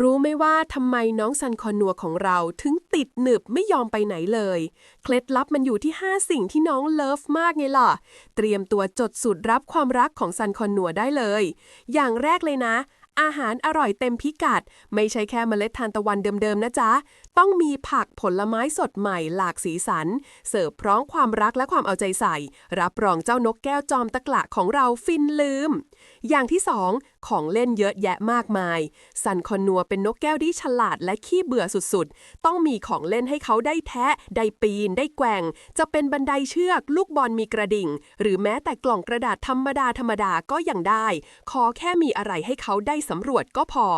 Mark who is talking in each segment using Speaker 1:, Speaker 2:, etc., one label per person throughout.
Speaker 1: รู้ไหมว่าทำไมน้องซันคอนัวของเราถึงติดหนึบไม่ยอมไปไหนเลย เคล็ดลับมันอยู่ที่ 5 สิ่งที่น้องเลิฟมากไงล่ะ เตรียมตัวจดสูตรรับความรักของซันคอนัวได้เลย อย่างแรกเลยนะ อาหารอร่อยเต็มพิกัด ไม่ใช่แค่เมล็ดทานตะวันเดิมๆนะจ๊ะ ต้องมีผักผลไม้สดใหม่หลากสีสัน เสิร์ฟพร้อมความรักและความเอาใจใส่ รับรองเจ้านกแก้วจอมตะกละของเราฟินลืม อย่างที่ 2 ของเล่นเยอะแยะมากมายซันคอนนัวเป็นนกแก้วที่ฉลาดและขี้เบื่อสุดๆ ต้องมีของเล่นให้เขาได้แทะ ได้ปีน ได้แกว่ง จะเป็นบันไดเชือก ลูกบอลมีกระดิ่ง หรือแม้แต่กล่องกระดาษธรรมดาธรรมดาก็ยังได้ ขอแค่มีอะไรให้เขาได้สำรวจก็พอ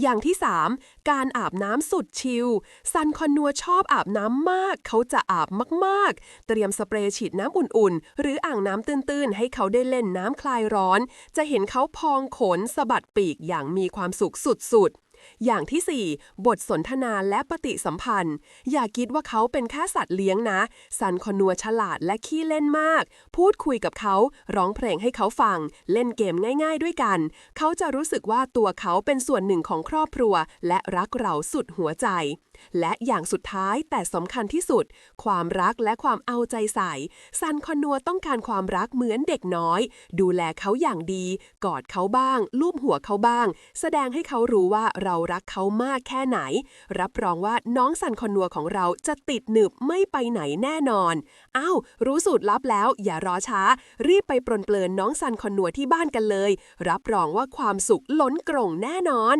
Speaker 1: อย่างที่ 3 การอาบน้ำสุดชิล ซันคอนนัวชอบอาบน้ำมาก เขาจะอาบมากๆ เตรียมสเปรย์ฉีดน้ำอุ่นๆ หรืออ่างน้ำตื้นๆ ให้เขาได้เล่นน้ำคลายร้อน จะเห็นเขาพองขนสะบัดปีกอย่างมีความสุขสุดๆ อย่างที่ 4 บทสนทนาและปฏิสัมพันธ์ อย่าคิดว่าเขาเป็นแค่สัตว์เลี้ยงนะ ซันคอนัวฉลาดและขี้เล่นมาก พูดคุยกับเขา ร้องเพลงให้เขาฟัง เล่นเกมง่าย ๆ ด้วยกัน เขาจะรู้สึกว่าตัวเขาเป็นส่วนหนึ่งของครอบครัว และรักเราสุดหัวใจ และอย่างสุดท้ายแต่สำคัญที่สุด ความรักและความเอาใจใส่ ซันคอนัวต้องการความรักเหมือนเด็กน้อย ดูแลเขาอย่างดี กอดเขาบ้าง ลูบหัวเขาบ้าง แสดงให้เขารู้ว่าเราเรารักเขามากแค่ไหน รับรองว่าน้องซันคอนัวของเราจะติดหนึบไม่ไปไหนแน่นอน อ้าว รู้สูตรลับแล้ว อย่ารอช้า รีบไปปลนเปลินน้องซันคอนัวที่บ้านกันเลย รับรองว่าความสุขล้นกรงแน่นอน